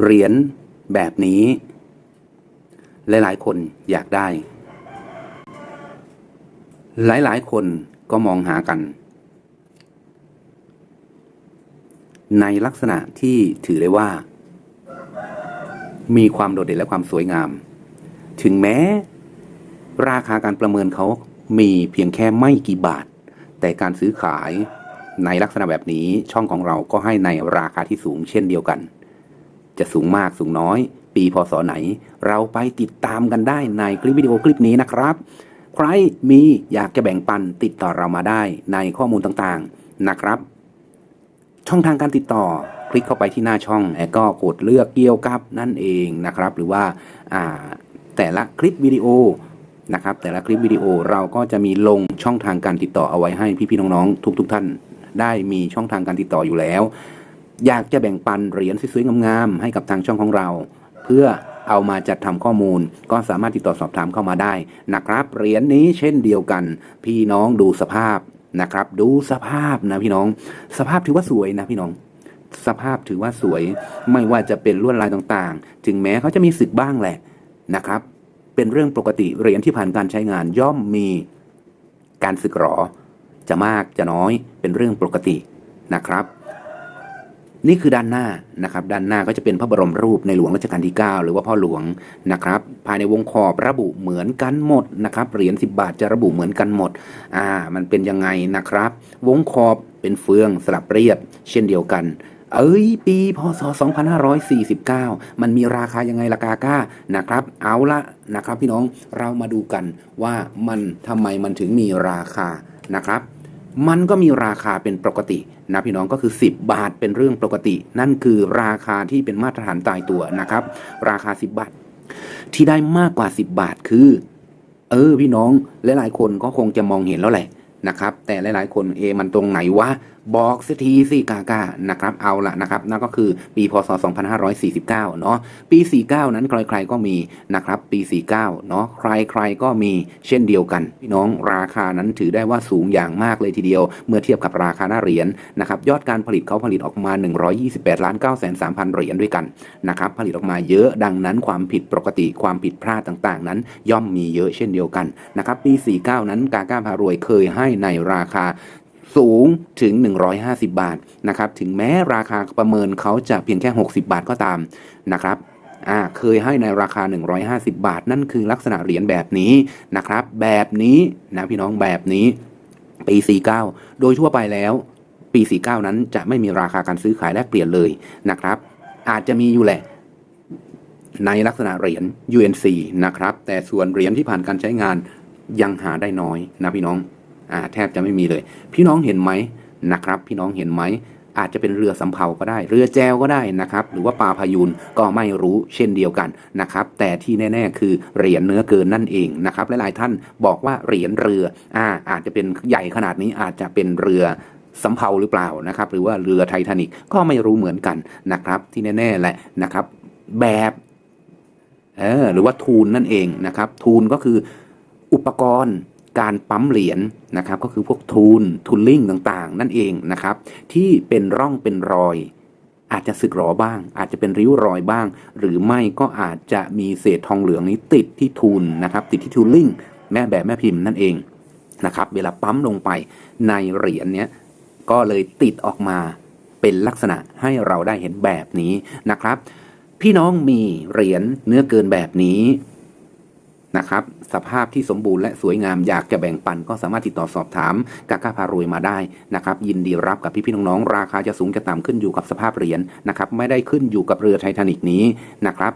เหรียญแบบนี้ หลายๆ คนอยากได้ หลายๆ คนก็มองหากัน ในลักษณะที่ถือได้ว่า มีความโดดเด่นและความสวยงาม ถึงแม้ ราคาการประเมินเขามีเพียงแค่ไม่กี่บาท แต่การซื้อขายในลักษณะแบบนี้ช่องของเราก็ให้ในราคาที่สูงเช่นเดียวกัน จะสูงมากสูงน้อย ปีพศไหน เราไปติดตามกันได้ในคลิปวิดีโอคลิปนี้นะครับ ใครมีอยากจะแบ่งปันติดต่อเรามาได้ในข้อมูลต่างๆนะครับ ช่องทางการติดต่อคลิกเข้าไปที่หน้าช่องแล้วก็กดเลือกเกี่ยวกับนั่นเองนะครับ หรือว่าอ่าแต่ละคลิปวิดีโอนะครับ แต่ละคลิปวิดีโอเราก็จะมีลงช่องทางการติดต่อเอาไว้ให้พี่ๆน้องๆทุกๆท่าน ได้มีช่องทางการติดต่ออยู่แล้ว อยากจะแบ่งปันเหรียญสวยๆงามๆให้กับทางช่องของเรา เพื่อเอามาจัดทำข้อมูล ก็สามารถติดต่อสอบถามเข้ามาได้นะครับเหรียญนี้เช่นเดียวกัน พี่น้องดูสภาพนะครับ ดูสภาพนะพี่น้อง สภาพถือว่าสวยนะพี่น้อง สภาพถือว่าสวย ไม่ว่าจะเป็นลวดลายต่างๆ ถึงแม้เขาจะมีสึกบ้างแหละนะครับ เป็นเรื่องปกติเหรียญที่ผ่านการใช้งานย่อมมีการสึกหรอ จะมากจะน้อยเป็นเรื่องปกตินะครับ นี่คือด้านหน้านะครับ ด้านหน้าก็จะเป็นพระบรมรูปในหลวงรัชกาลที่ 9 หรือว่าพ่อหลวงนะครับ ภายในวงขอบระบุเหมือนกันหมดนะครับ เหรียญ10 บาทจะระบุเหมือนกันหมด อ่า มันเป็นยังไงนะครับ วงขอบเป็นเฟืองสลับเรียบ เช่นเดียวกัน เอ้ย ปีพศ 2549 มันมีราคายังไงราคาก้านะครับ เอาละนะครับ พี่น้องเรามาดูกันว่ามันทำไมมันถึงมีราคานะครับ มันก็มีราคาเป็นปกตินะพี่น้องก็คือ 10 บาทเป็นเรื่องปกติ นั่นคือราคาที่เป็นมาตรฐานตายตัวนะครับ ราคา 10 บาท ที่ได้มากกว่า 10 บาทคือ เออพี่น้องหลายๆคนก็คงจะมองเห็นแล้วแหละนะครับ แต่หลายๆคนเอมันตรงไหนวะ บอกสักทีสิกากานะครับเอาละนะครับนั่นก็คือปีพศ 2549 เนาะปี 49 นั้นใครๆก็มีนะครับปี 49 เนาะใครๆก็มีเช่นเดียวกัน พี่น้องราคานั้นถือได้ว่าสูงอย่างมากเลยทีเดียว เมื่อเทียบกับราคาหน้าเหรียญนะครับยอดการผลิตเขาผลิตออกมา 128ล้าน9แสน3พันเหรียญด้วยกันนะครับผลิตออกมาเยอะดังนั้นความผิดปกติความผิดพลาดต่างๆ นั้น ย่อมมีเยอะเช่นเดียวกันนะครับปี 49 นั้นกาก้าพารวยเคยให้ในราคา สูงถึง 150 บาทนะครับถึงแม้ราคาประเมินเขาจะเพียงแค่ 60 บาทก็ตามนะครับอ่าเคยให้ในราคา 150 บาท นั่นคือลักษณะเหรียญแบบนี้นะครับ แบบนี้นะพี่น้องแบบนี้ปี 49 โดยทั่วไปแล้วปี 49 นั้นจะไม่มีราคาการซื้อขายแลกเปลี่ยนเลยนะครับ อาจจะมีอยู่แหละในลักษณะเหรียญ UNC นะครับ แต่ส่วนเหรียญที่ผ่านการใช้งานยังหาได้น้อยนะพี่น้อง อ่าแทบจะไม่มีเลย พี่น้องเห็นไหมนะครับ พี่น้องเห็นไหมอาจจะเป็นเรือสำเภาก็ได้ เรือแจวก็ได้นะครับ หรือว่าปลาพายูนก็ไม่รู้เช่นเดียวกันนะครับ แต่ที่แน่ ๆ คือเหรียญเนื้อเกินนั่นเองนะครับหลายๆท่านบอกว่าเหรียญเรืออ่าอาจจะเป็นใหญ่ขนาดนี้อาจจะเป็นเรือสำเภาหรือเปล่านะครับ หรือว่าเรือไททานิกก็ไม่รู้เหมือนกันนะครับ ที่แน่ๆแหละนะครับ แบบเออหรือว่าทูนนั่นเองนะครับ ทูนก็คืออุปกรณ์ การปั๊มเหรียญนะครับก็คือพวกทูนทูลลิ่งต่างๆ นั่นเองนะครับที่เป็นร่องเป็นรอย อาจจะสึกหรอบ้าง อาจจะเป็นริ้วรอยบ้าง หรือไม่ก็อาจจะมีเศษทองเหลืองนี้ติดที่ทูนนะครับติดที่ทูลลิ่งแม่แบบแม่พิมพ์นั่นเองนะครับเวลาปั๊มลงไปในเหรียญเนี้ยก็เลยติดออกมาเป็นลักษณะให้เราได้เห็นแบบนี้นะครับ พี่น้องมีเหรียญเนื้อเกินแบบนี้ นะครับ สภาพที่สมบูรณ์และสวยงามอยากจะแบ่งปันก็สามารถติดต่อสอบถามกาก้าพารวยมาได้นะครับ ยินดีรับกับพี่ๆน้องๆราคาจะสูงจะต่ำขึ้นอยู่กับสภาพเหรียญนะครับ ไม่ได้ขึ้นอยู่กับเรือไททานิกนี้นะครับ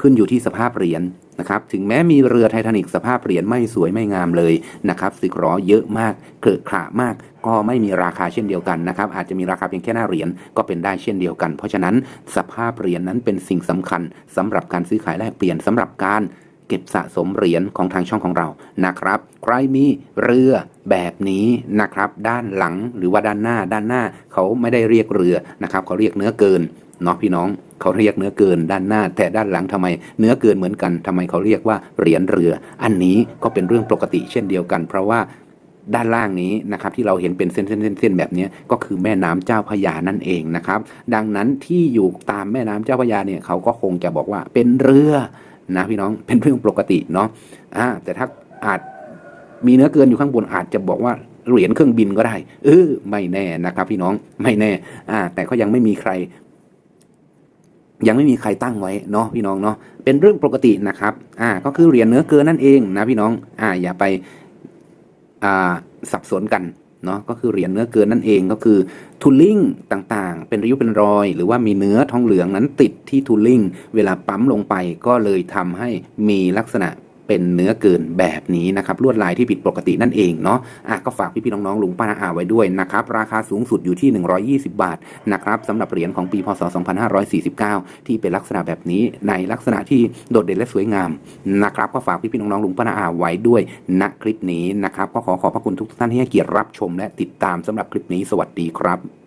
ขึ้นอยู่ที่สภาพเหรียญนะครับ ถึงแม้มีเรือไททานิกสภาพเหรียญไม่สวยไม่งามเลยนะครับสึกรอเยอะมากเกลอขระมากก็ไม่มีราคาเช่นเดียวกันนะครับ อาจจะมีราคาเพียงแค่หน้าเหรียญก็เป็นได้เช่นเดียวกัน เพราะฉะนั้นสภาพเหรียญนั้นเป็นสิ่งสำคัญสำหรับการซื้อขายแลกเปลี่ยนสำหรับการ เก็บสะสมเหรียญของทางช่องของเรานะครับ ใครมีเรือแบบนี้นะครับ ด้านหลังหรือว่าด้านหน้า ด้านหน้าเขาไม่ได้เรียกเรือนะครับ เขาเรียกเนื้อเกินเนาะพี่น้องเขาเรียกเนื้อเกินด้านหน้า แต่ด้านหลังทำไมเนื้อเกินเหมือนกันทำไมเขาเรียกว่าเหรียญเรือ อันนี้ก็เป็นเรื่องปกติเช่นเดียวกัน เพราะว่าด้านล่างนี้นะครับที่เราเห็นเป็นเส้นๆๆแบบนี้ก็คือแม่น้ำเจ้าพระยานั่นเองนะครับ ดังนั้นที่อยู่ตามแม่น้ำเจ้าพระยาเนี่ยเขาก็คงจะบอกว่าเป็นเรือ นะพี่น้องเป็นเรื่องปกติเนาะอ่าแต่ถ้าอาจมีเนื้อเกินอยู่ข้างบนอาจจะบอกว่าเหรียญเครื่องบินก็ได้ เออไม่แน่นะครับ พี่น้องไม่แน่ อ่า แต่ก็ยังไม่มีใคร ยังไม่มีใครตั้งไว้เนาะพี่น้องเนาะเป็นเรื่องปกตินะครับ อ่า ก็คือเหรียญเนื้อเกินนั่นเองนะพี่น้อง อ่า อย่าไป อ่าสับสนกัน เนาะก็คือเหรียญเนื้อเกินนั่นเองก็คือทูลลิ่งต่างๆ เป็นริ้วเป็นรอย หรือว่ามีเนื้อทองเหลืองนั้นติดที่ทูลลิ่งเวลาปั๊มลงไปก็เลยทำให้มีลักษณะ เป็นเนื้อเกินแบบนี้นะครับลวดลายที่ผิดปกตินั่นเองเนาะอะก็ฝากพี่ๆน้องๆลุงป้าอาไว้ด้วยนะครับราคาสูงสุดอยู่ที่ 120 บาทนะครับสำหรับเหรียญของปีพศ 2549 ที่เป็นลักษณะแบบนี้ในลักษณะที่โดดเด่นและสวยงามนะครับก็ฝากพี่ๆน้องๆลุงป้าอาไว้ด้วยณคลิปนี้นะครับก็ขอขอบพระคุณทุกท่านที่ให้เกียรติรับชมและติดตามสำหรับคลิปนี้สวัสดีครับ